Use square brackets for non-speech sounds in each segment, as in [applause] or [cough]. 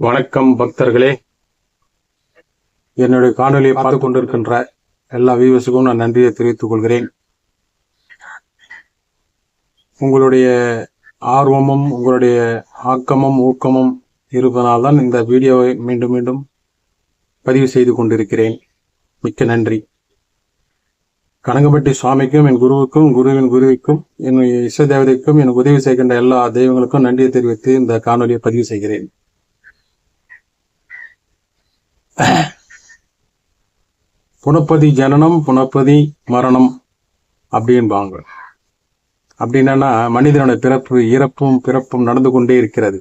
வணக்கம் பக்தர்களே. என்னுடைய காணொலியை பார்த்து கொண்டிருக்கின்ற எல்லா வியூவர்ஸுக்கும் நான் நன்றியை தெரிவித்துக் கொள்கிறேன். உங்களுடைய ஆர்வமும் உங்களுடைய ஆக்கமும் ஊக்கமும் இருப்பதனால் தான் இந்த வீடியோவை மீண்டும் மீண்டும் பதிவு செய்து கொண்டிருக்கிறேன். மிக்க நன்றி. கனகப்பட்டி சுவாமிக்கும் என் குருவுக்கும் குருவின் குருவிக்கும் என் இசை தேவதைக்கும் எனக்கு உதவி செய்கின்ற எல்லா தெய்வங்களுக்கும் நன்றியை தெரிவித்து இந்த காணொலியை பதிவு செய்கிறேன். [coughs] புனப்பதி ஜனனம் புனப்பதி மரணம் அப்படின்பாங்க. அப்படின்னா மனிதனோட பிறப்பு இறப்பும் பிறப்பும் நடந்து கொண்டே இருக்கிறது.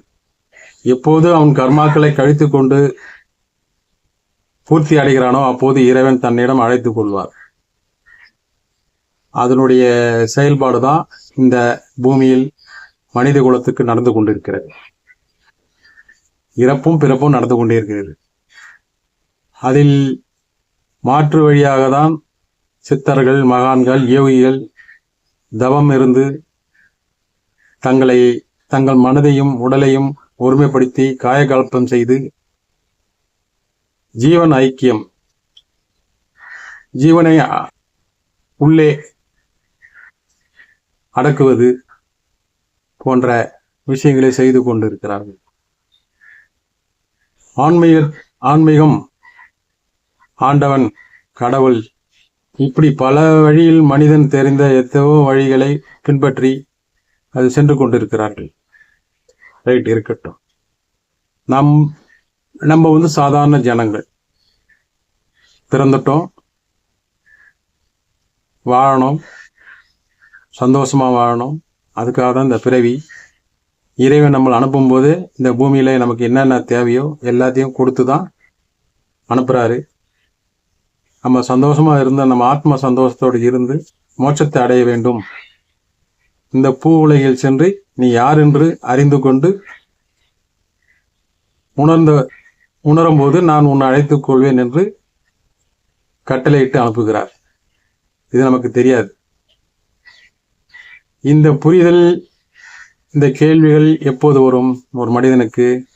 எப்போது அவன் கர்மாக்களை கழித்து கொண்டு பூர்த்தி அடைகிறானோ அப்போது இறைவன் தன்னிடம் அழைத்துக் கொள்வார். அதனுடைய செயல்பாடு தான் இந்த பூமியில் மனித குலத்துக்கு நடந்து கொண்டிருக்கிறது. இறப்பும் பிறப்பும் நடந்து கொண்டே இருக்கிறது. அதில் மாற்று வழியாக தான் சித்தர்கள் மகான்கள் யோகிகள் தவம் இருந்து தங்களை தங்கள் மனதையும் உடலையும் ஒருமைப்படுத்தி காயகல்பம் செய்து ஜீவன் ஐக்கியம். ஜீவனை உள்ளே அடக்குவது போன்ற விஷயங்களை செய்து கொண்டிருக்கிறார்கள். ஆன்மீக ஆன்மீகம் ஆண்டவன் கடவுள். இப்படி பல வழியில் மனிதன் தெரிந்த எத்தவோ வழிகளை பின்பற்றி அது சென்று கொண்டிருக்கிறார்கள். ரைட் இருக்கட்டும். நம் நம்ம வந்து சாதாரண ஜனங்கள். பிறந்துட்டோம். வாழணும். சந்தோஷமாக வாழணும். அதுக்காக தான் இந்த பிறவி. இறைவன் நம்மளை அனுப்பும்போது இந்த பூமியில் நமக்கு என்னென்ன தேவையோ எல்லாத்தையும் கொடுத்து தான் அனுப்புகிறாரு நம்ம சந்தோஷமா இருந்த நம்ம ஆத்ம சந்தோஷத்தோடு இருந்து மோட்சத்தை அடைய வேண்டும். இந்த பூ உலகில் சென்று நீ யார் என்று அறிந்து கொண்டு உணர்ந்த உணரும்போது நான் உன்னை அழைத்துக் கொள்வேன் என்று கட்டளையிட்டு அனுப்புகிறார். இது நமக்கு தெரியாது. இந்த புரிதல் இந்த கேள்விகள் எப்போது வரும்? ஒரு மனிதனுக்கு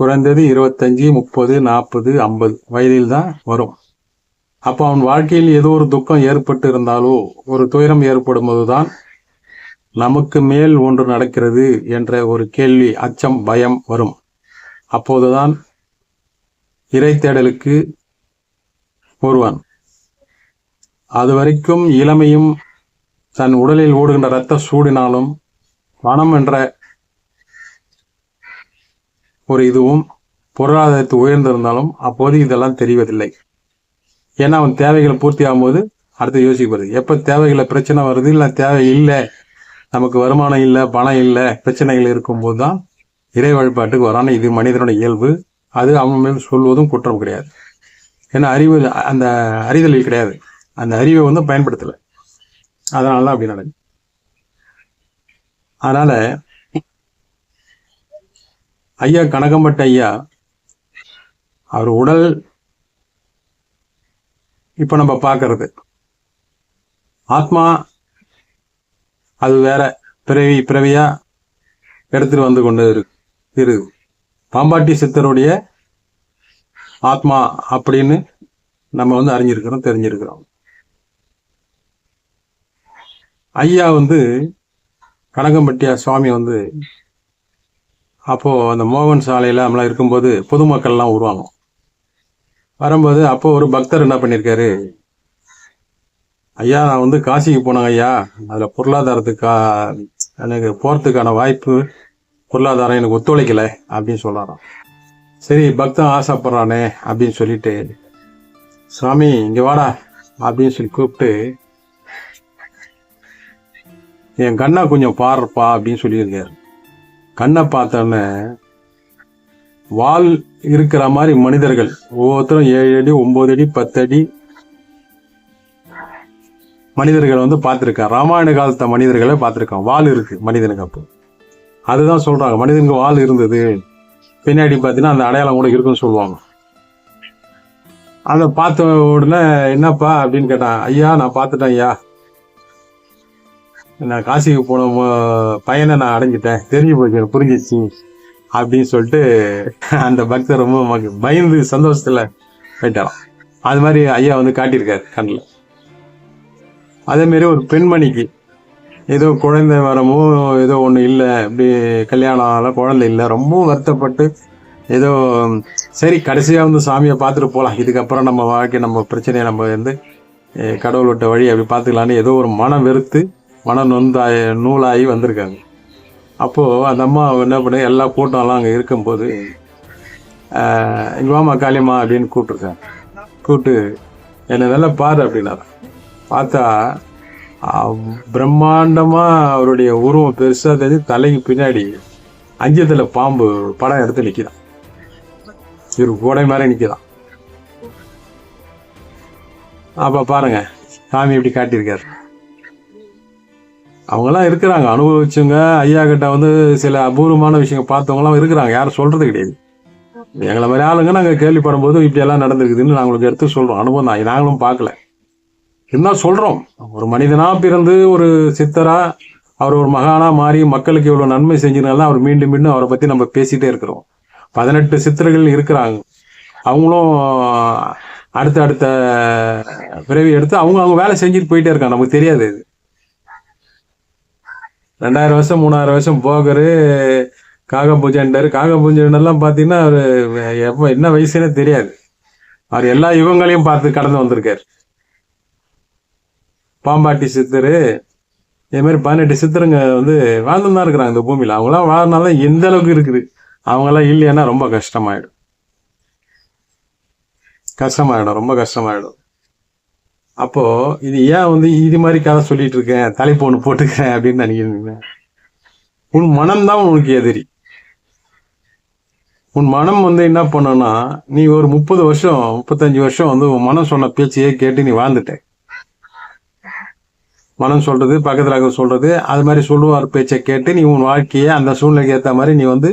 குறைந்தது இருபத்தஞ்சி முப்பது நாற்பது ஐம்பது வயதில் தான் வரும். அப்போ அவன் வாழ்க்கையில் ஏதோ ஒரு துக்கம் ஏற்பட்டு இருந்தாலோ ஒரு துயரம் ஏற்படும் போதுதான் நமக்கு மேல் ஒன்று நடக்கிறது என்ற ஒரு கேள்வி அச்சம் பயம் வரும். அப்போதுதான் இறை தேடலுக்கு ஒருவன். அது வரைக்கும் இளமையும் தன் உடலில் ஓடுகின்ற இரத்த சூடினாலும் மனம் என்ற ஒரு இதுவும் பொருளாதாரத்து உயர்ந்திருந்தாலும் அப்போது இதெல்லாம் தெரிவதில்லை. ஏன்னா அவன் தேவைகள் பூர்த்தி ஆகும்போது அடுத்து யோசிக்கப்படுது எப்போ தேவைகளை பிரச்சனை வருது இல்லை தேவை இல்லை நமக்கு வருமானம் இல்லை பணம் இல்லை பிரச்சனைகள் இருக்கும்போது தான் இறை வழிபாட்டுக்கு வரான இது மனிதனோட இயல்பு. அது அவன் மேல் சொல்வதும் குற்றம் கிடையாது. ஏன்னா அறிவு அந்த அறிதல் கிடையாது. அந்த அறிவை வந்து பயன்படுத்தலை. அதனால தான் அப்படி நடக்குது. அதனால் ஐயா கனகம்பட்ட ஐயா அவர் உடல் இப்ப நம்ம பார்க்கறது ஆத்மா அது வேற பிறவி பிறவியா எடுத்துட்டு வந்து கொண்டு இருக்கு இருக்கு பாம்பாட்டி சித்தருடைய ஆத்மா அப்படின்னு நம்ம வந்து அறிஞ்சிருக்கிறோம் தெரிஞ்சிருக்கிறோம். ஐயா வந்து கனகம்பட்டியா சுவாமி வந்து அப்போது அந்த மோகன் சாலையில் நம்மளாம் இருக்கும்போது பொதுமக்கள்லாம் வருவாங்க வரும்போது அப்போது ஒரு பக்தர் என்ன பண்ணியிருக்காரு ஐயா நான் வந்து காசிக்கு போனேங்க ஐயா. அதில் பொருளாதாரத்துக்கா எனக்கு போகிறதுக்கான வாய்ப்பு பொருளாதாரம் எனக்கு ஒத்துழைக்கலை அப்படின்னு சொல்கிறாராம் சரி பக்தன் ஆசைப்படுறானே அப்படின்னு சொல்லிட்டு சாமி இங்கே வாடா அப்படின்னு சொல்லி கூப்பிட்டு என் கண்ணா கொஞ்சம் பாடுறப்பா அப்படின்னு சொல்லியிருக்காரு. கண்ணை பார்த்தோன்னே வால் இருக்கிற மாதிரி மனிதர்கள் ஒவ்வொருத்தரும் ஏழு அடி ஒம்பது அடி பத்து அடி மனிதர்கள் வந்து பார்த்துருக்கான் ராமாயண காலத்த மனிதர்களை பார்த்துருக்கான் வால் இருக்கு மனிதனுக்கு அப்போ. அதுதான் சொல்றாங்க. மனிதனுக்கு வால் இருந்தது. பின்னாடி பார்த்தீங்கன்னா அந்த அடையாளம் கூட இருக்குன்னு சொல்லுவாங்க. அதை பார்த்த உடனே என்னப்பா அப்படின்னு கேட்டான். ஐயா நான் பார்த்துட்டேன் ஐயா. நான் காசிக்கு போன பையனை நான் அடைஞ்சிட்டேன். தெரிஞ்சு போச்சு புரிஞ்சிச்சு. அப்படின்னு சொல்லிட்டு அந்த பக்தர் ரொம்ப மக- பயந்து சந்தோஷத்தில் போயிட்டாராம். அது மாதிரி ஐயா வந்து காட்டியிருக்காரு கண்ணில். அதே ஒரு பெண்மணிக்கு ஏதோ குழந்தை வரமோ ஏதோ ஒன்று இல்லை இப்படி கல்யாணம் ஆகல குழந்தை இல்லை ரொம்ப வருத்தப்பட்டு ஏதோ சரி கடைசியாக வந்து சாமியை பார்த்துட்டு போகலாம் இதுக்கப்புறம் நம்ம வாழ்க்கை நம்ம பிரச்சனையை நம்ம வந்து கடவுள் விட்ட வழி அப்படி பார்த்துக்கலான்னு ஏதோ ஒரு மனம் வெறுத்து மனம் நொந்தாய் நூலாகி வந்திருக்காங்க. அப்போது அந்த அம்மா என்ன பண்ண எல்லா கூட்டம்லாம் அங்கே இருக்கும்போது ஆஹ், இங்க வாமா காளியம்மா அப்படின்னு கூப்பிட்ருக்காங்க கூப்பிட்டு என்னை நல்லா பாரு அப்படின்னாரு. பார்த்தா பிரம்மாண்டமாக அவருடைய உருவம் பெருசாக தெரிஞ்சு தலைக்கு பின்னாடி அஞ்சத்தில் பாம்பு படம் எடுத்து நிற்கிறான் இவர் கோடை மாதிரி நிற்கிறான் அப்போ பாருங்கள் சாமி இப்படி காட்டியிருக்காரு. அவங்கெல்லாம் இருக்கிறாங்க. அனுபவிச்சவங்க ஐயா கிட்ட வந்து சில அபூர்வமான விஷயங்கள் பார்த்தவங்கலாம் இருக்கிறாங்க. யாரும் சொல்றது கிடையாது. எங்களை மாதிரி ஆளுங்க நாங்கள் கேள்விப்படும் போது இப்படியெல்லாம் நடந்திருக்குதுன்னு நாங்கள் உங்களுக்கு எடுத்து சொல்கிறோம் அனுபவம் தான் நாங்களும் பார்க்கல. இருந்தால் சொல்கிறோம் ஒரு மனிதனாக பிறந்து ஒரு சித்தராக அவர் ஒரு மகானாக மாறி மக்களுக்கு இவ்வளோ நன்மை செஞ்சதுனால அவர் மீண்டும் மீண்டும் அவரை பற்றி நம்ம பேசிகிட்டே இருக்கிறோம். பதினெட்டு சித்தர்கள் இருக்கிறாங்க. அவங்களும் அடுத்த அடுத்த பிறவி எடுத்து அவங்க அவங்க வேலை செஞ்சுட்டு போயிட்டே இருக்காங்க. நமக்கு தெரியாது இது. ரெண்டாயிரம் வருஷம் மூணாயிரம் வருஷம் போகரு. காக பூஜைன்றாரு பார்த்தீங்கன்னா அவர் எப்போ என்ன வயசுனே தெரியாது. அவர் எல்லா யுகங்களையும் பார்த்து கடந்து வந்திருக்கார். பாம்பாட்டி சித்தர் இதே மாதிரி பதினெட்டு சித்தருங்க வந்து வாழ்ந்து தான் இருக்கிறாங்க இந்த பூமியில். அவங்களாம் வாழ்றதுனால எந்த அளவுக்கு இருக்குது. அவங்களாம் இல்லைன்னா ரொம்ப கஷ்டமாயிடும். கஷ்டமாயிடும் ரொம்ப கஷ்டமாயிடும். அப்போ இது ஏன் வந்து இது மாதிரி கதை சொல்லிட்டு இருக்கேன் தலைப்பு ஒன்று போட்டுக்கிறேன் அப்படின்னு நினைக்கிறீங்க உன் மனம்தான் உனக்கு எதிரி. உன் மனம் வந்து என்ன பண்ணனா நீ ஒரு முப்பது வருஷம் முப்பத்தஞ்சு வருஷம் வந்து உன் மனம் சொன்ன பேச்சையே கேட்டு நீ வாழ்ந்துட்ட. மனம் சொல்றது பக்கத்தில் இருக்க சொல்றது அது மாதிரி சொல்லுவார் பேச்சை கேட்டு நீ உன் வாழ்க்கையை அந்த சூழ்நிலைக்கு ஏற்ற மாதிரி நீ வந்து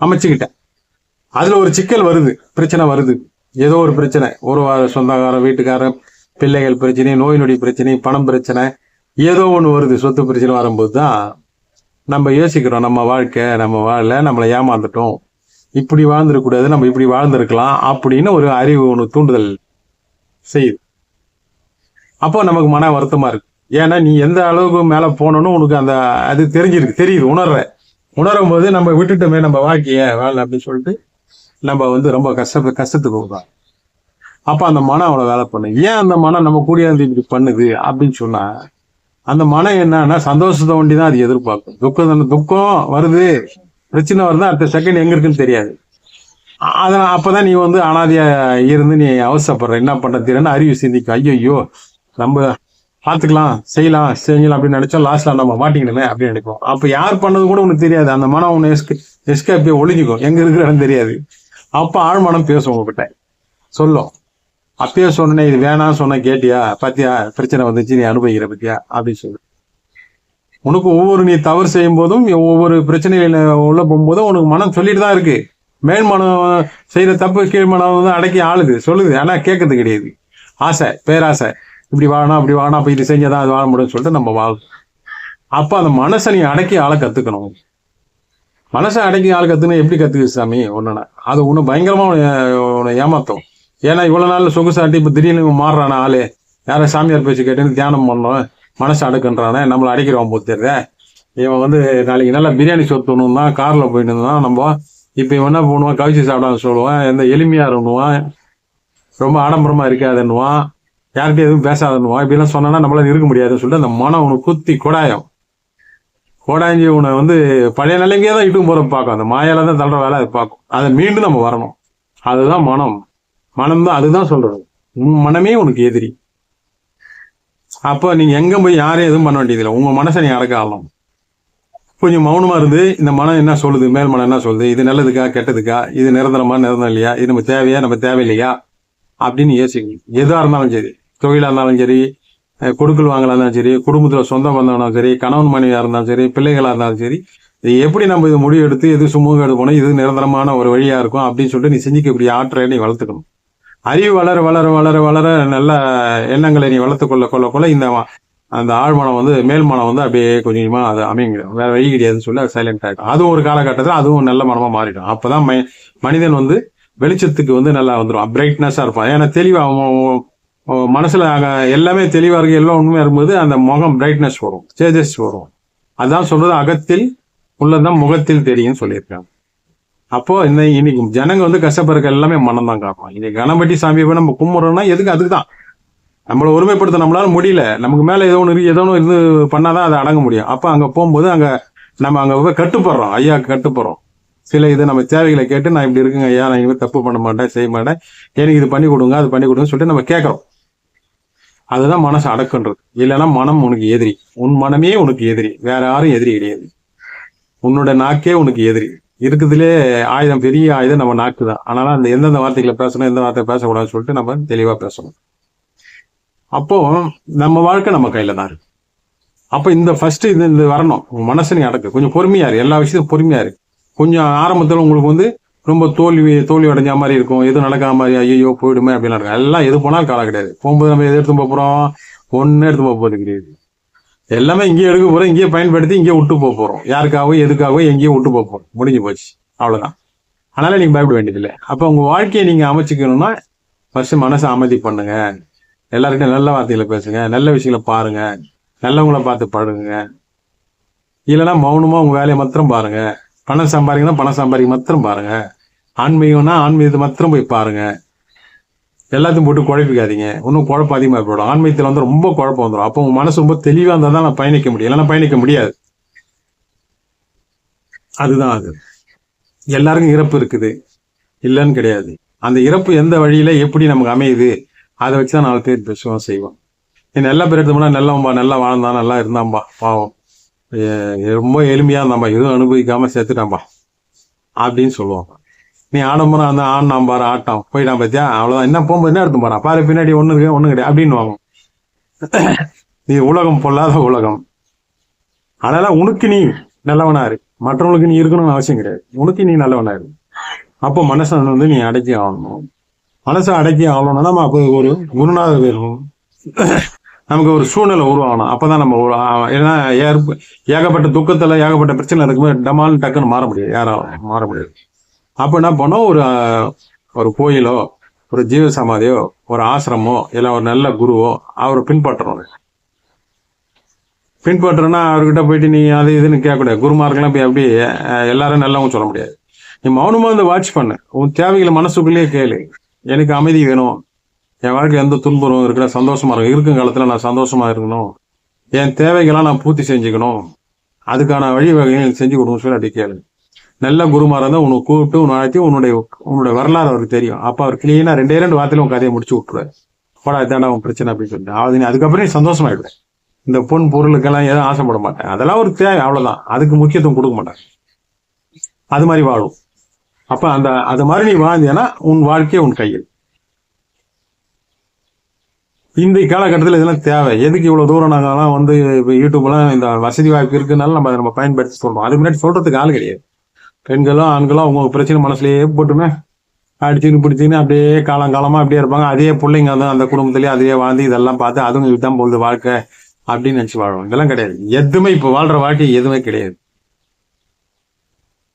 அமைச்சுக்கிட்ட. அதில் ஒரு சிக்கல் வருது பிரச்சனை வருது. ஏதோ ஒரு பிரச்சனை. ஒரு சொந்தக்காரன் வீட்டுக்காரன் பிள்ளைகள் பிரச்சனை நோய் நொடி பிரச்சனை பணம் பிரச்சனை ஏதோ ஒன்று வருது. சொத்து பிரச்சனை வரும்போது தான் நம்ம யோசிக்கிறோம். நம்ம வாழ்க்கை நம்ம வாழல நம்மளை ஏமாந்துட்டோம். இப்படி வாழ்ந்துடக்கூடாது நம்ம இப்படி வாழ்ந்துருக்கலாம் அப்படின்னு ஒரு அறிவு ஒன்று தூண்டுதல் செய்யுது. அப்போ நமக்கு மன வருத்தமாக இருக்கு. ஏன்னா நீ எந்த அளவுக்கு மேலே போனோன்னு உனக்கு அந்த அது தெரிஞ்சிருக்கு தெரியுது உணர்ற. உணரும் போது நம்ம விட்டுட்டோமே நம்ம வாழ்க்கைய வாழ அப்படின்னு சொல்லிட்டு நம்ம வந்து ரொம்ப கஷ்ட கஷ்டத்துக்கு போகுதான் அப்போ அந்த மனம் அவ்வளோ வேலை பண்ணு. ஏன் அந்த மனம் நம்ம கூடிய இப்படி பண்ணுது அப்படின்னு சொன்னால் அந்த மனம் என்னன்னா சந்தோஷத்தை ஒண்டி தான் அது எதிர்பார்க்கும். துக்கம் துக்கம் வருது. பிரச்சனை வருது அடுத்த செகண்ட் எங்க இருக்குன்னு தெரியாது. அதனால் அப்போ தான் நீ வந்து அனாதையாக இருந்து நீ அவசரப்படுற. என்ன பண்ண தெரியலன்னு அறிவு சிந்திக்கும். ஐயோ நம்ம பார்த்துக்கலாம் செய்யலாம் செய்யலாம் அப்படின்னு நினச்சா லாஸ்ட்டில் நம்ம மாட்டிக்கணுமே அப்படின்னு நினைப்போம். அப்போ யார் பண்ணது கூட உனக்கு தெரியாது. அந்த மனம் உன்னை எஸ்கே எஸ்கேப் ஒழிஞ்சிக்கும். எங்கே இருக்கிற இடம் தெரியாது. அப்போ ஆழ்மனம் பேசும் உங்ககிட்ட. சொல்லும் அப்பயே சொன்னேன் இது வேணாம் சொன்ன கேட்டியா? பத்தியா? பிரச்சனை வந்துச்சு நீ அனுபவிக்கிற பத்தியா? அப்படின்னு சொல்லு. உனக்கு ஒவ்வொரு நீ தவறு செய்யும் போதும் ஒவ்வொரு பிரச்சனையில உள்ள போகும்போதும் உனக்கு மனம் சொல்லிட்டு தான் இருக்கு. மேல் மனம் செய்யற தப்பு கீழ் மனம் வந்து அடக்கி ஆளுது சொல்லுது. ஆனா கேட்கறது கிடையாது. ஆசை பேராசை. இப்படி வாழணும் அப்படி வாழணும் அப்ப இது செஞ்சாதான் அது வாழ முடியும்னு சொல்லிட்டு நம்ம வாழும் அப்ப அந்த மனசை நீ அடக்கி ஆள கத்துக்கணும். மனசை அடக்கி ஆள் கத்துக்கணும் எப்படி கத்துக்கு சாமி? ஒன்றுனா அது ஒன்று பயங்கரமா உன்னை ஏமாத்தும். ஏன்னா இவ்வளோ நாள் சொகுசாட்டி இப்போ திடீர்னு மாறுறானா ஆளு? யாரும் சாமியார் பேச்சு கேட்டுன்னு தியானம் பண்ணோம். மனசு அடக்குன்றானே நம்மளை அடிக்கிறவன் போத்துறத இவன் வந்து நாளைக்கு நல்லா பிரியாணி சொத்தணும் தான் காரில் போயிட்டு இருந்தான். நம்ம இப்போ இவன் என்ன பண்ணுவான்? கவிச்சு சாப்பிடான்னு சொல்லுவான். எந்த எளிமையாக இருந்துவான் ரொம்ப ஆடம்பரமாக இருக்காதுன்னுவான். யார்கிட்டயும் எதுவும் பேசாதன்னுவான். இப்படிலாம் சொன்னா நம்மளால இருக்க முடியாதுன்னு சொல்லிட்டு அந்த மனம் உனக்கு குத்தி கொடாயம். கோடாஞ்சி உன்னை வந்து பழைய நிலைமையே தான் இட்டும் போகிற பார்க்கும். அந்த மாயால தான் தள்ளுற வேலை அது பார்க்கும். அதை மீண்டும் நம்ம வரணும். அதுதான் மனம். மனம் தான் அதுதான் சொல்றது. உன் மனமே உனக்கு எதிரி. அப்போ நீங்கள் எங்கே போய் யாரையும் எதுவும் பண்ண வேண்டியதில்லை. உங்கள் மனசை நீ அடக்க ஆகலாம் கொஞ்சம் மௌனமாக இருந்து இந்த மனம் என்ன சொல்லுது? மேல் மனம் என்ன சொல்லுது? இது நல்லதுக்கா கெட்டதுக்கா? இது நிரந்தரமா நிரந்தரம் இல்லையா? இது நம்ம தேவையா நம்ம தேவையில்லையா? அப்படின்னு யோசிக்கணும். எதாக இருந்தாலும் சரி. தொழிலாக இருந்தாலும் சரி கொடுக்கல் வாங்கலாக இருந்தாலும் சரி குடும்பத்தில் சொந்தம் வந்தவனாலும் சரி கணவன் மனைவியாக இருந்தாலும் சரி பிள்ளைகளாக இருந்தாலும் சரி இது எப்படி நம்ம இது முடிவு எடுத்து எது சுமூகம் எடுத்து இது நிரந்தரமான ஒரு வழியாக இருக்கும் அப்படின்னு சொல்லிட்டு நீ சிந்திக்கக்கூடிய ஆற்றலை நீ வளர்த்துக்கணும். அறிவு வளர வளர வளர வளர நல்ல எண்ணங்களை நீ வளர்த்து கொள்ள கொள்ள கொள்ள இந்த அந்த ஆழ்மனம் வந்து மேல் மனம் வந்து அப்படியே கொஞ்சம் கொஞ்சமாக அது அமைங்கிடும் வேற வழி கிடையாதுன்னு சொல்லி அது சைலண்ட் ஆகிடும் அதுவும் ஒரு காலகட்டத்தில் அதுவும் நல்ல மனமாக மாறிடும். அப்பதான் ம மனிதன் வந்து வெளிச்சத்துக்கு வந்து நல்லா வந்துடும் பிரைட்னஸாக இருப்பான். ஏன்னா தெளிவாக அவன் எல்லாமே தெளிவாக இருக்கு. எல்லாம் உண்மையாக இருக்கும்போது அந்த முகம் பிரைட்னஸ் வரும். சேஜஸ் வரும். அதான் சொல்கிறது அகத்தில் உள்ளதான் முகத்தில் தெரியும் சொல்லியிருக்காங்க. அப்போ இந்த இன்னைக்கு ஜனங்க வந்து கஷ்டப்படுறதுக்கு எல்லாமே மனம் தான் காரணம். இன்னைக்கு கணபட்டி சாமியை போய் நம்ம கும்பிட்றோம்னா எதுக்கு அதுக்கு தான் நம்மளை ஒருமைப்படுத்த நம்மளால முடியல. நமக்கு மேல ஏதோ ஒன்று ஏதோ ஒன்று இருந்து பண்ணாதான் அதை அடங்க முடியும். அப்போ அங்க போகும்போது அங்க நம்ம அங்க போய் கட்டுப்படுறோம். ஐயா கட்டுப்படுறோம். சில இது நம்ம தேவைகளை கேட்டு நான் இப்படி இருக்குங்க ஐயா நான் இனிமேல் தப்பு பண்ண மாட்டேன் செய்ய மாட்டேன். எனக்கு இது பண்ணி கொடுங்க அது பண்ணி கொடுங்கன்னு சொல்லிட்டு நம்ம கேட்குறோம். அதுதான் மனசு அடக்குன்றது. இல்லைன்னா மனம் உனக்கு எதிரி. உன் மனமே உனக்கு எதிரி. வேற யாரும் எதிரி கிடையாது. உன்னோட நாக்கே உனக்கு எதிரி. இருக்குதுலே ஆயுதம் பெரிய ஆயுதம் நம்ம நாக்கு தான் ஆனாலும் அந்த எந்தெந்த வார்த்தைகளை பேசணும் எந்த வார்த்தை பேசக்கூடாதுன்னு சொல்லிட்டு நம்ம தெளிவாக பேசணும். அப்போ நம்ம வாழ்க்கை நம்ம கையில தான் இருக்கு. அப்போ இந்த ஃபர்ஸ்ட் இது இந்த வரணும். மனசு நீ அடக்கு. கொஞ்சம் பொறுமையா இரு. எல்லா விஷயத்தையும் பொறுமையா இரு. கொஞ்சம் ஆரம்பத்தில் உங்களுக்கு வந்து ரொம்ப தோல்வி தோல்வி அடைஞ்ச மாதிரி இருக்கும். எதுவும் நடக்காம மாதிரி ஐயோ போயிடுமே அப்படின்னு நடக்கும் எல்லாம் எது போனாலும் காலம் கிடையாது. போகும்போது நம்ம எது எடுத்து போக ஒன்று எடுத்து போக போகிறது கிடையாது. எல்லாமே இங்கேயே எடுக்க போகிறோம் இங்கேயே பயன்படுத்தி இங்கேயே விட்டு போக போகிறோம் யாருக்காகவோ எதுக்காகவோ எங்கேயோ விட்டு போக போகிறோம் முடிஞ்சு போச்சு. அவ்வளோதான் அதனால் நீங்கள் பயப்பட வேண்டியதில்லை. அப்போ உங்கள் வாழ்க்கையை நீங்கள் அமைச்சிக்கணும்னா ஃபஸ்ட்டு மனசை அமைதி பண்ணுங்க. எல்லாருக்கிட்டையும் நல்ல வார்த்தைகளை பேசுங்க நல்ல விஷயங்களை பாருங்க நல்லவங்கள பார்த்து பழகுங்க. இல்லைன்னா மௌனமாக உங்கள் வேலையை மாத்திரம் பாருங்க. பணம் சம்பாதிக்கணும் பணம் சம்பாதிக்க மாத்திரம் பாருங்க. ஆன்மீகம்னா ஆன்மீகத்தை மாத்திரம் போய் பாருங்கள் எல்லாத்தையும் போட்டு குழப்பிக்காதீங்க. இன்னும் குழப்பம் அதிகமாக போயிடும் ஆன்மீகத்தில் வந்து ரொம்ப குழப்பம் வந்துடும் அப்போ உங்கள் மனசு ரொம்ப தெளிவாக இருந்தால் தான் நான் பயணிக்க முடியும். இல்லைன்னா பயணிக்க முடியாது. அதுதான் அது. எல்லாருக்கும் இறப்பு இருக்குது. இல்லைன்னு கிடையாது. அந்த இறப்பு எந்த வழியில எப்படி நமக்கு அமையுது அதை வச்சு தான் நாலு பேர் பேசுவோம் செய்வோம். நீ நல்லா பேர் எடுத்தோம்னா நல்லவன்பா நல்லா வாழ்ந்தான் நல்லா இருந்தான்பா பாவம். ரொம்ப எளிமையாக இருந்தாம்பா எதுவும் அனுபவிக்காமல் சேர்த்துட்டாம்பா அப்படின்னு சொல்லுவாங்க நீ ஆடம்பரம் அந்த ஆடினான் பாரு ஆட்டம். போயிட்டான் பார்த்தியா அவ்வளோதான் என்ன போகும்போது என்ன எடுத்து போறான்? பாரு பின்னாடி ஒன்று இருக்கு ஒண்ணு கிடையாது. அப்படின்னு வாங்க. இது உலகம் பொல்லாத உலகம். அதனால உனக்கு நீ நல்லவனா இரு. மற்றவங்களுக்கு நீ இருக்கணும்னு அவசியம் கிடையாது. உனக்கு நீ நல்லவனா இரு. அப்போ மனசை வந்து நீ அடக்கி ஆகணும். மனசை அடக்கி ஆகணும்னா நம்ம அப்போ ஒரு குருநாதர் வேணும். நமக்கு ஒரு சூழ்நிலை உருவாகணும். அப்போதான் நம்ம ஒரு ஏன்னா ஏற்ப- ஏகப்பட்ட துக்கத்துல ஏகப்பட்ட பிரச்சனை இருக்கும்போது டமால் டக்குன்னு மாற முடியாது. யாராலும் மாற முடியாது. அப்போ என்ன பண்ணோம் ஒரு ஒரு கோயிலோ ஒரு ஜீவ சமாதியோ ஒரு ஆசிரமோ இல்லை ஒரு நல்ல குருவோ அவரை பின்பற்றணும். பின்பற்றனா அவர்கிட்ட போயிட்டு நீ அது இதுன்னு கேட்கக்கூடாது. குருமார்கள்லாம் போய் அப்படி எல்லாரும் நல்லவங்க சொல்ல முடியாது. நீ மௌனமாக வந்து வாட்ச் பண்ணு. உன் தேவைகளை மனசுக்குள்ளேயே கேளு. எனக்கு அமைதி வேணும். என் வாழ்க்கை எந்த துன்புறம் இருக்கிற சந்தோஷமாக இருக்கும். இருக்கும் காலத்தில் நான் சந்தோஷமாக இருக்கணும். என் தேவைகள்லாம் நான் பூர்த்தி செஞ்சுக்கணும். அதுக்கான வழிவகைகள் செஞ்சு கொடுங்க சொல்லி அப்படி கேளு. நல்ல குருமாராக இருந்தா உனக்கு கூப்பிட்டு உன்னை அழைச்சி உன்னுடைய உன்னுடைய வரலாறு அவருக்கு தெரியும். அப்போ அவர் கிளீனாக ரெண்டே ரெண்டு வார்த்தையில உன் கதையை முடிச்சு விட்டுருவாரு. போடா இதாண்டா உன் பிரச்சனை அப்படின்னு சொல்லிட்டு. அது நீ அதுக்கப்புறம் நீ சந்தோஷமாயிடுவேன். இந்த பொன் பொருளுக்கெல்லாம் எதுவும் ஆசைப்பட மாட்டேன். அதெல்லாம் ஒரு தேவை அவ்வளோதான் அதுக்கு முக்கியத்துவம் கொடுக்க மாட்டேன். அது மாதிரி வாழும். அப்போ அந்த அது மாதிரி நீ வாழ்ந்தியன்னா உன் வாழ்க்கையே உன் கையில். இந்த காலகட்டத்தில் இதெல்லாம் தேவை. எதுக்கு இவ்வளோ தூரம் நாங்கள்லாம் வந்து இப்போ யூடியூப்லாம் இந்த வசதி வாய்ப்பு இருக்குனால நம்ம அதை நம்ம பயன்படுத்தி சொல்கிறோம் அது முன்னாடி சொல்கிறதுக்கு ஆள் கிடையாது. பெண்களும் ஆண்களும் அவங்க பிரச்சனை மனசுலயே போட்டுமே அடிச்சுன்னு பிடிச்சின்னு அப்படியே காலங்காலமா அப்படியே இருப்பாங்க. அதே பிள்ளைங்க வந்து அந்த குடும்பத்திலேயே அதே வாழ்ந்து இதெல்லாம் பார்த்து அதுவும் இதுதான் போகுது வாழ்க்கை அப்படின்னு நினைச்சு வாழும் இதெல்லாம் கிடையாது. எதுவுமே இப்போ வாழ்ற வாழ்க்கை எதுவுமே கிடையாது.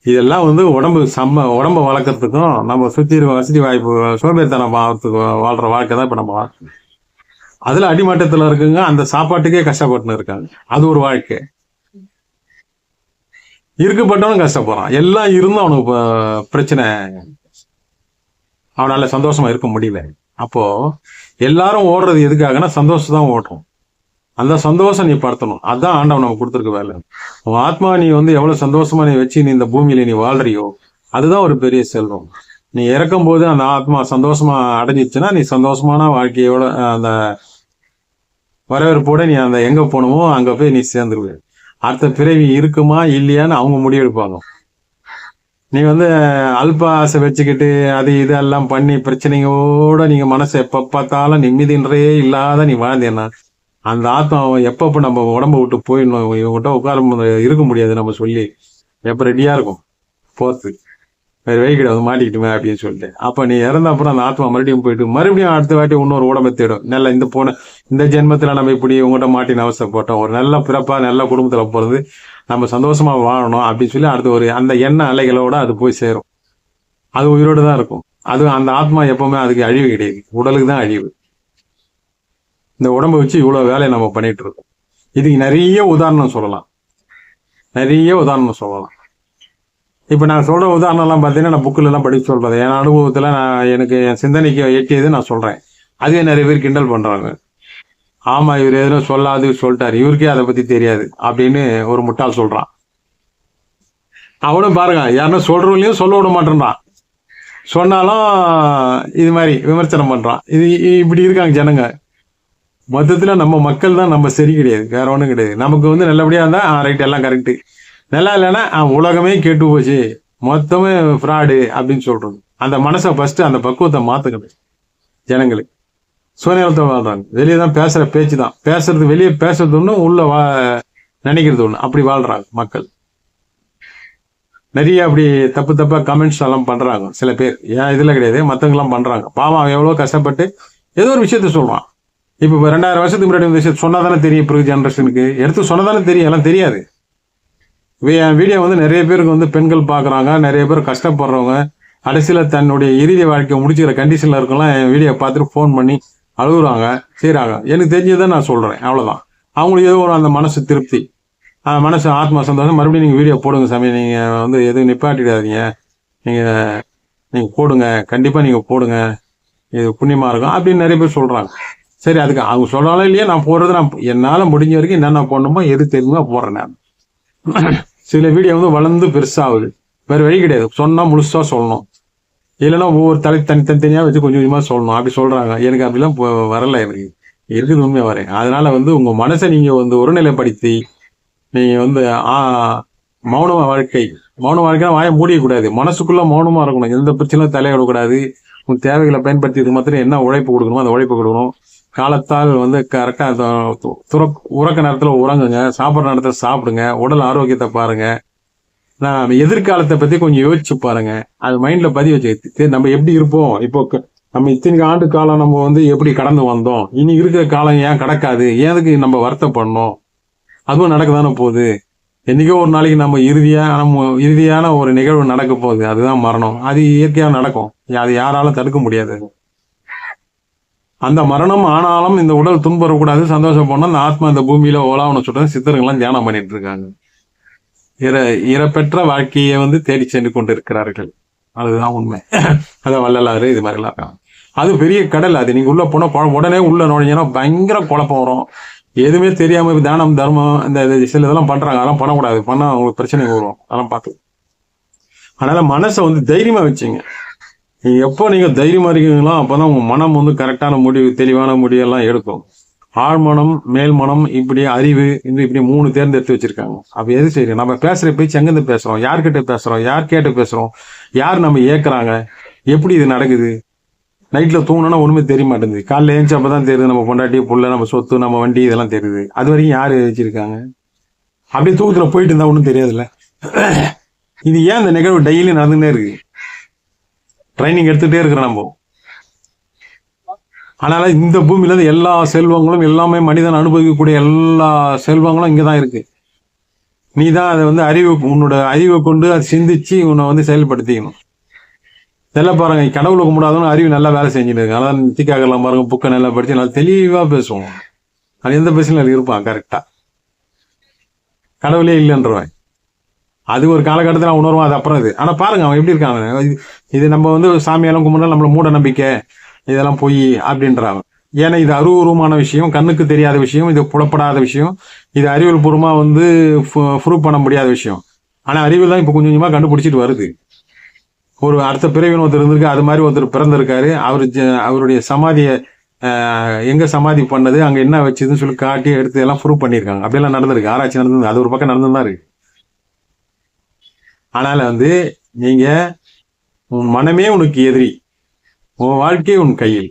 இதெல்லாம் வந்து உடம்பு சம்ம உடம்ப வளர்க்கறதுக்கும் நம்ம சுத்தி இருக்க வசதி வாய்ப்பு சோம்பேறித்தனம் வாழ்றதுக்கு வாழ்ற வாழ்க்கை தான் இப்போ நம்ம வாழ்க்கை. அதுல அடிமட்டத்துல இருக்குங்க அந்த சாப்பாட்டுக்கே கஷ்டப்பட்டுன்னு இருக்காங்க. அது ஒரு வாழ்க்கை. இருக்கப்பட்டவனும் கஷ்டப்படுறான். எல்லாம் இருந்தும் அவனுக்கு பிரச்சனை. அவனால சந்தோஷமா இருக்க முடியல. அப்போ எல்லாரும் ஓடுறது எதுக்காகனா சந்தோஷம் தான் ஓடுறோம். அந்த சந்தோஷம் நீ படுத்தணும். அதான் ஆண்டவன் நமக்கு கொடுத்துருக்க வேலை. உன் ஆத்மா நீ வந்து எவ்வளவு சந்தோஷமா நீ வச்சு நீ இந்த பூமியில நீ வாழ்றியோ அதுதான் ஒரு பெரிய செல்வம். நீ இறக்கும் போது அந்த ஆத்மா சந்தோஷமா அடைஞ்சிச்சுன்னா நீ சந்தோஷமான வாழ்க்கையோட அந்த வரவேற்போட நீ அந்த எங்க போகணுமோ அங்க போய் நீ சேர்ந்துருவேன் அடுத்த பிறவி இருக்குமா இல்லையான்னு அவங்க முடிவெடுப்பாங்க. நீ வந்து அல்ப ஆசை வச்சுக்கிட்டு அது இதெல்லாம் பண்ணி பிரச்சனையோட நீங்க மனசை எப்ப பார்த்தாலும் நிம்மதின்றே இல்லாத நீ வாழ்ந்தேன்னா அந்த ஆத்மா எப்பப்ப நம்ம உடம்ப விட்டு போயிடணும்? இவங்ககிட்ட உட்கார இருக்க முடியாது நம்ம சொல்லி. எப்ப ரெடியா இருக்கும்? போறதுக்கு வேறு வழி கிடையாது மாட்டிக்கிட்டுமே அப்படின்னு சொல்லிட்டு. அப்போ நீ இறந்த அப்புறம் அந்த ஆத்மா மறுபடியும் போயிட்டு மறுபடியும் அடுத்த வாட்டி இன்னொரு உடம்பை தேடும். நல்ல இந்த போன இந்த ஜென்மத்தில் நம்ம இப்படி உங்கள்கிட்ட மாட்டின அவசரப்பட்டோம். ஒரு நல்ல பிறப்பாக நல்ல குடும்பத்தில் பிறந்து நம்ம சந்தோஷமா வாழணும் அப்படின்னு சொல்லி அடுத்து ஒரு அந்த எண்ண அலைகளோட அது போய் சேரும். அது உயிரோடு தான் இருக்கும். அது அந்த ஆத்மா எப்பவுமே அதுக்கு அழிவு கிடையாது. உடலுக்கு தான் அழிவு. இந்த உடம்பை வச்சு இவ்வளோ வேலையை நம்ம பண்ணிகிட்டு இருக்கோம். இதுக்கு நிறைய உதாரணம் சொல்லலாம். நிறைய உதாரணம் சொல்லலாம். இப்போ நான் சொல்கிற உதாரணம்லாம் பார்த்தீங்கன்னா நான் புக்கில் எல்லாம் சொல்கிறது என் அனுபவத்தில் நான் எனக்கு என் சிந்தனைக்கு எட்டியது நான் சொல்கிறேன் அதே நிறைய பேர் கிண்டல் பண்ணுறாங்க ஆமாம் இவர் எதுவும் சொல்லாது சொல்லிட்டார். இவருக்கே அதை பற்றி தெரியாது அப்படின்னு ஒரு முட்டாள் சொல்கிறான் அவனும் பாருங்க யாருன்னா சொல்கிறவங்களையும் சொல்ல விட மாட்டேன்றான். சொன்னாலும் இது மாதிரி விமர்சனம் பண்ணுறான் இது இப்படி இருக்காங்க ஜனங்க. மொத்தத்தில் நம்ம மக்கள் தான் நம்ம சரி கிடையாது. வேற ஒன்றும் கிடையாது. நமக்கு வந்து நல்லபடியாக இருந்தால் ரைட் எல்லாம் கரெக்டு நல்லா இல்லைன்னா உலகமே கெட்டு போச்சு. மொத்தமே ஃப்ராடு அப்படின்னு சொல்றது. அந்த மனசை ஃபர்ஸ்ட் அந்த பக்குவத்தை மாத்துக்கணும் ஜனங்களுக்கு. சுயநலத்தை வாழ்றாங்க. வெளியே தான் பேசுற பேச்சு தான். பேசுறது வெளியே பேசுறது ஒன்று உள்ள வா நினைக்கிறது ஒன்று அப்படி வாழ்றாங்க மக்கள். நிறைய அப்படி தப்பு தப்பா கமெண்ட்ஸ் எல்லாம் பண்றாங்க சில பேர். ஏன் இதுல கிடையாது? மற்றவங்களாம் பண்ணுறாங்க பண்றாங்க. பாவம் அவன் எவ்வளவு கஷ்டப்பட்டு ஏதோ ஒரு விஷயத்த சொல்றான் இப்போ ரெண்டாயிரம் வருஷத்துக்கு முன்னாடி இந்த விஷயம் தானே தெரியும் பிறகு ஜென்ரேஷனுக்கு எடுத்து சொன்னதானே தெரியும் எல்லாம் தெரியாது. என் வீடியோ வந்து நிறைய பேருக்கு வந்து பெண்கள் பார்க்குறாங்க நிறைய பேர் கஷ்டப்படுறவங்க. கடைசியில் தன்னுடைய இறுதி வாழ்க்கை முடிச்சுக்கிற கண்டிஷனில் இருக்கலாம் என் வீடியோ பார்த்துட்டு ஃபோன் பண்ணி அழுகுறாங்க செய்கிறாங்க எனக்கு தெரிஞ்சதை நான் சொல்கிறேன் அவ்வளோதான் அவங்களுக்கு ஏதோ ஒரு அந்த மனசு திருப்தி. மனசு ஆத்மா சந்தோஷம். மறுபடியும் நீங்கள் வீடியோ போடுங்க சாமி. நீங்கள் வந்து எதுவும் நிப்பாட்டிடாதீங்க. நீங்கள் நீங்கள் போடுங்க. கண்டிப்பாக நீங்கள் போடுங்க. இது புண்ணியமாக இருக்கும் அப்படின்னு நிறைய பேர் சொல்கிறாங்க சரி அதுக்கு அவங்க சொல்கிறாலும் இல்லையா நான் போடுறது நான் என்னால் முடிஞ்ச வரைக்கும் என்னென்ன போடணுமோ எது தெரியுமோ போடுறேன் நான். சில வீடியோ வந்து வளர்ந்து பெருசாகுது வேறு வழி கிடையாது. சொன்னால் முழுசாக சொல்லணும். இல்லைன்னா ஒவ்வொரு தலை தனி தனித்தனியாக வச்சு கொஞ்சம் கொஞ்சமாக சொல்லணும். அப்படி சொல்கிறாங்க எனக்கு அப்படிலாம் போ- வரல எனக்கு. இருக்குது உண்மையாக வரேன்? அதனால் வந்து உங்கள் மனசை நீங்கள் வந்து ஒருநிலைப்படுத்தி நீங்கள் வந்து மௌன வாழ்க்கை. மௌன வாழ்க்கை வாயை மூடியக்கூடாது மனசுக்குள்ளே மௌனமாக இருக்கணும். எந்த பிரச்சனையும் தலையிடக்கூடாது. உங்கள் தேவைகளை பயன்படுத்தி இது மாத்திரம் என்ன உழைப்பு கொடுக்கணுமோ அந்த உழைப்பு கொடுக்கணும். காலத்தால் வந்து கரெக்டாக துறக் உறக்க நேரத்தில் உறங்குங்க சாப்பிட்ற நேரத்தில் சாப்பிடுங்க உடல் ஆரோக்கியத்தை பாருங்கள் நான் எதிர்காலத்தை பற்றி கொஞ்சம் யோசிச்சு பாருங்க. அது மைண்டில் பதிவு வச்சு நம்ம எப்படி இருப்போம்? இப்போ க- நம்ம இத்தனை ஆண்டு காலம் நம்ம வந்து எப்படி கடந்து வந்தோம்? இனி இருக்கிற காலம் ஏன் கடக்காது? ஏதுக்கு நம்ம வருத்தப்படணும்? அதுவும் நடக்க தானே போகுது. என்னைக்கோ ஒரு நாளைக்கு நம்ம இறுதியாக நம்ம இறுதியான ஒரு நிகழ்வு நடக்க போகுது. அதுதான் மரணம். அது இயற்கையாக நடக்கும். அது யாராலும் தடுக்க முடியாது. அந்த மரணம் ஆனாலும் இந்த உடல் துன்புறக்கூடாது சந்தோஷப்படணும் அந்த ஆத்மா இந்த பூமியில ஓலாவன சொல்றது சித்தர்கள்லாம் தியானம் பண்ணிட்டு இருக்காங்க. இற இறப்பெற்ற வாழ்க்கையை வந்து தேடி சென்று கொண்டு இருக்கிறார்கள் அதுதான் உண்மை. அதான் வள்ளலாறு இது மாதிரிலாம் இருக்காங்க. அது பெரிய கடல் அது நீங்க உள்ள போனா உடனே உள்ள நுழைஞ்சினா பயங்கர குழப்பம் வரும். எதுவுமே தெரியாம தானம் தர்மம் இந்த இது சில இதெல்லாம் பண்றாங்க. அதெல்லாம் பண்ணக்கூடாது. பண்ணா அவங்களுக்கு பிரச்சனை வரும். அதெல்லாம் பார்த்து. அதனால மனசை வந்து தைரியமா வச்சுங்க. எப்போ நீங்கள் தைரியமாக இருக்கீங்களோ அப்பதான் உங்கள் மனம் வந்து கரெக்டான முடிவு தெளிவான முடிவெல்லாம் எடுக்கும். ஆழ்மனம் மேல்மனம் இப்படி அறிவு இந்த இப்படி மூணு தேர்ந்தெடுத்து வச்சிருக்காங்க. அப்போ எது சரி? நம்ம பேசுகிற பேச்சு எங்கேருந்து பேசுகிறோம் யார்கிட்ட பேசுகிறோம் யார் கேட்டு பேசுகிறோம் யார் நம்ம ஏக்குறாங்க? எப்படி இது நடக்குது? நைட்டில் தூங்கினா ஒன்றுமே தெரிய மாட்டேங்குது. காலைல ஏஞ்சி அப்பதான் தெரியுது நம்ம பொண்டாட்டி புள்ள நம்ம சொத்து நம்ம வண்டி இதெல்லாம் தெரியுது. அது வரைக்கும் யார் வச்சிருக்காங்க அப்படியே தூக்கத்தில் போயிட்டு இருந்தால் ஒன்றும் தெரியாதுல்ல. இது ஏன் இந்த நிகழ்வு டெய்லி நடந்துகிட்டே இருக்குது ட்ரைனிங் எடுத்துகிட்டே இருக்கிறோம் நம்ம. அதனால் இந்த பூமியில் எல்லா செல்வங்களும் எல்லாமே மனிதன் அனுபவிக்கக்கூடிய எல்லா செல்வங்களும் இங்கே தான் இருக்குது நீ தான் அதை வந்து அறிவு உன்னோட அறிவை கொண்டு அதை சிந்திச்சு உன்னை வந்து செயல்படுத்திக்கணும். இதெல்லாம் பாருங்க கடவுளை கும்பிடாதவனு அறிவு நல்லா வேலை செஞ்சுட்டு இருக்கு. அதான் நித்திக்காகலாம் பாருங்க புக்கை நல்லா படித்து நல்லா தெளிவாக பேசுவோம். அது எந்த பிரச்சனையும் இருப்பான் கரெக்டாக கடவுளே இல்லைன்றவன். அது ஒரு காலகட்டத்தில் நான் உணர்வோம் அது அப்புறம் இது. ஆனால் பாருங்க அவன் எப்படி இருக்காங்க இது- இது நம்ம வந்து சாமியெல்லாம் கும்பிடலாம் நம்மள மூட நம்பிக்கை இதெல்லாம் பொய் அப்படின்றாங்க ஏன்னா இது அருவருவமான விஷயம் கண்ணுக்கு தெரியாத விஷயம் இது புலப்படாத விஷயம் இது அறிவியல் பூர்வமாக வந்து ப்ரூவ் பண்ண முடியாத விஷயம். ஆனால் அறிவியல் தான் இப்போ கொஞ்சம் கொஞ்சமாக கண்டுபிடிச்சிட்டு வருது. ஒரு அடுத்த பிறவின் ஒருத்தர் இருந்திருக்கு அது மாதிரி ஒருத்தர் பிறந்திருக்காரு. அவர் அவருடைய சமாதியை எங்கே சமாதி பண்ணது அங்கே என்ன வச்சதுன்னு சொல்லி காட்டி எடுத்து எல்லாம் ப்ரூவ் பண்ணியிருக்காங்க. அப்படியெல்லாம் நடந்திருக்கு. ஆராய்ச்சி நடந்தது அது ஒரு பக்கம் நடந்துதான் இருக்கு. அதனால் வந்து நீங்கள் உன் மனமே உனக்கு எதிரி. உன் வாழ்க்கை உன் கையில்.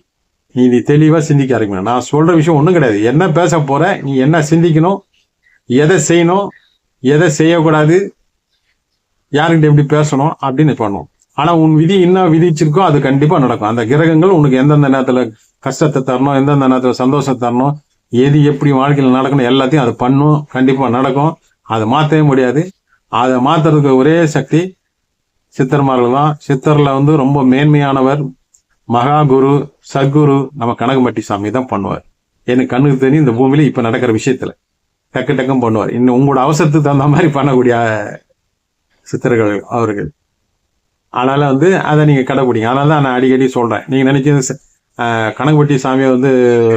நீ இது தெளிவாக சிந்திக்க ஆரம்பிக்கணும். நான் சொல்கிற விஷயம் ஒன்றும் கிடையாது. என்ன பேச போகிற நீ என்ன சிந்திக்கணும் எதை செய்யணும் எதை செய்யக்கூடாது யாருக்கிட்ட எப்படி பேசணும் அப்படின்னு பண்ணணும் ஆனால் உன் விதி என்ன விதிச்சிருக்கோ அது கண்டிப்பாக நடக்கும். அந்த கிரகங்கள் உனக்கு எந்தெந்த நேரத்தில் கஷ்டத்தை தரணும் எந்தெந்த நேரத்தில் சந்தோஷத்தை தரணும் எது எப்படி வாழ்க்கையில் நடக்கணும் எல்லாத்தையும் அது பண்ணும் கண்டிப்பாக நடக்கும். அதை மாற்றவே முடியாது. அதை மாத்துறதுக்கு ஒரே சக்தி சித்தர்மார்கள் தான். சித்தரில் வந்து ரொம்ப மேன்மையானவர் மகா குரு சத்குரு நம்ம கனகம்பட்டி சாமி தான் பண்ணுவார். எனக்கு கண்ணுக்கு தெரியும் இந்த பூமியில இப்போ நடக்கிற விஷயத்தில். டக்கு டக்கும் பண்ணுவார். இன்னும் உங்களோட அவசரத்துக்கு தகுந்த மாதிரி பண்ணக்கூடிய சித்தர்கள் அவர்கள். அதனால வந்து அதை நீங்கள் கடைப்பிடிங்க அதனால தான் நான் அடிக்கடி சொல்கிறேன் நீங்கள் நினைச்சது கணக்குப்பட்டி சாமியை வந்து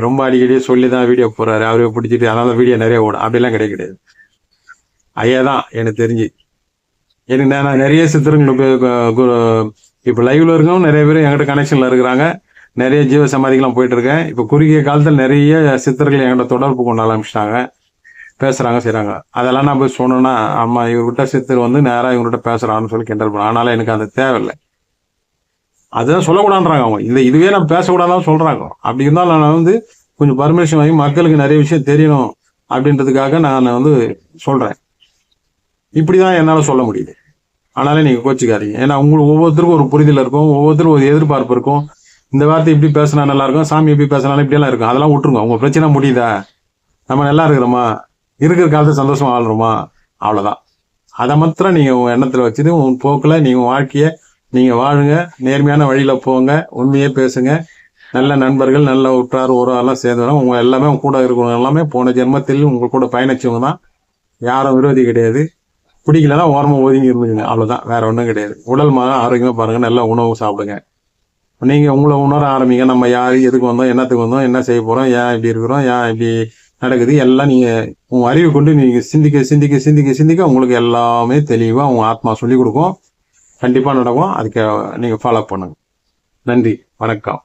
ரொம்ப அடிக்கடி சொல்லி தான் வீடியோ போகிறாரு அவரை பிடிச்சிட்டு அதனால வீடியோ நிறைய ஓடும். அப்படிலாம் கிடையாது கிடையாது. ஐயா தான் எனக்கு தெரிஞ்சு. எனக்கு நான் நிறைய சித்தருங்களை இப்போ லைவ்ல இருக்கவும் நிறைய பேர் என்கிட்ட கனெக்ஷன்ல இருக்கிறாங்க. நிறைய ஜீவ சமாதிக்கெல்லாம் போயிட்டு இருக்கேன். இப்போ குறுகிய காலத்தில் நிறைய சித்தர்கள் என்கிட்ட தொடர்பு கொண்டு ஆரம்பிச்சிட்டாங்க. பேசுகிறாங்க செய்கிறாங்க அதெல்லாம் நான் போய் சொன்னேன்னா அம்மா இவர்கிட்ட சித்தர் வந்து நேராக இவங்ககிட்ட பேசுகிறான்னு சொல்லி கிண்டல் பண்ண ஆனாலும் எனக்கு அது தேவையில்லை. அதுதான் சொல்லக்கூடாதுன்றாங்க அவங்க. இந்த இதுவே நான் பேசக்கூடாதான் சொல்கிறாங்க அப்படி இருந்தாலும் நான் வந்து கொஞ்சம் பர்மிஷன் வாங்கி மக்களுக்கு நிறைய விஷயம் தெரியணும் அப்படின்றதுக்காக நான் வந்து சொல்கிறேன் இப்படிதான் என்னால் சொல்ல முடியுது. ஆனாலும் நீங்கள் கோச்சிக்காதீங்க. ஏன்னா உங்களுக்கு ஒவ்வொருத்தருக்கும் ஒரு புரிதல் இருக்கும் ஒவ்வொருத்தருக்கும் ஒரு எதிர்பார்ப்பு இருக்கும். இந்த வார்த்தை இப்படி பேசினா நல்லா இருக்கும் சாமி எப்படி பேசினாலும் இப்படியெல்லாம் இருக்கும். அதெல்லாம் விட்டுருங்க. உங்கள் பிரச்சனை முடியுதா? நம்ம நல்லா இருக்கிறோமா? இருக்கிற காலத்தை சந்தோஷமாக வாழ்றோமா? அவ்வளோதான் அதை மாத்திரம் நீங்கள் உங்கள் எண்ணத்தில் வச்சுட்டு உன் போக்கில் நீங்கள் வாழ்க்கையை நீங்கள் வாழுங்க. நேர்மையான வழியில் போங்க. உண்மையே பேசுங்க. நல்ல நண்பர்கள் நல்ல உற்றார் உறவெல்லாம் சேர்ந்து உங்கள் எல்லாமே உங்கள் கூட இருக்கிறவங்க எல்லாமே போன ஜென்மத்தில் உங்கள் கூட பயணிச்சவங்க தான். யாரும் விரோதி கிடையாது. பிடிக்கலன்னா ஓரமாக ஒதுங்கி இருந்துக்குங்க. அவ்வளோதான் வேற ஒன்றும் கிடையாது. உடல் மன ஆரோக்கியமாக பாருங்கள் நல்ல உணவு சாப்பிடுங்க. நீங்கள் உங்களை உணர ஆரம்பிங்க. நம்ம யார் எதுக்கு வந்தோம் என்னத்துக்கு வந்தோம் என்ன செய்ய போகிறோம் ஏன் இப்படி இருக்கிறோம் ஏன் இப்படி நடக்குது எல்லாம் நீங்கள் உங்கள் அறிவை கொண்டு நீங்கள் சிந்திக்க சிந்திக்க சிந்திக்க சிந்திக்க உங்களுக்கு எல்லாமே தெளிவாக உங்கள் ஆத்மா சொல்லிக் கொடுக்கும். கண்டிப்பாக நடக்கும். அதுக்கு நீங்கள் ஃபாலோ பண்ணுங்க. நன்றி. வணக்கம்.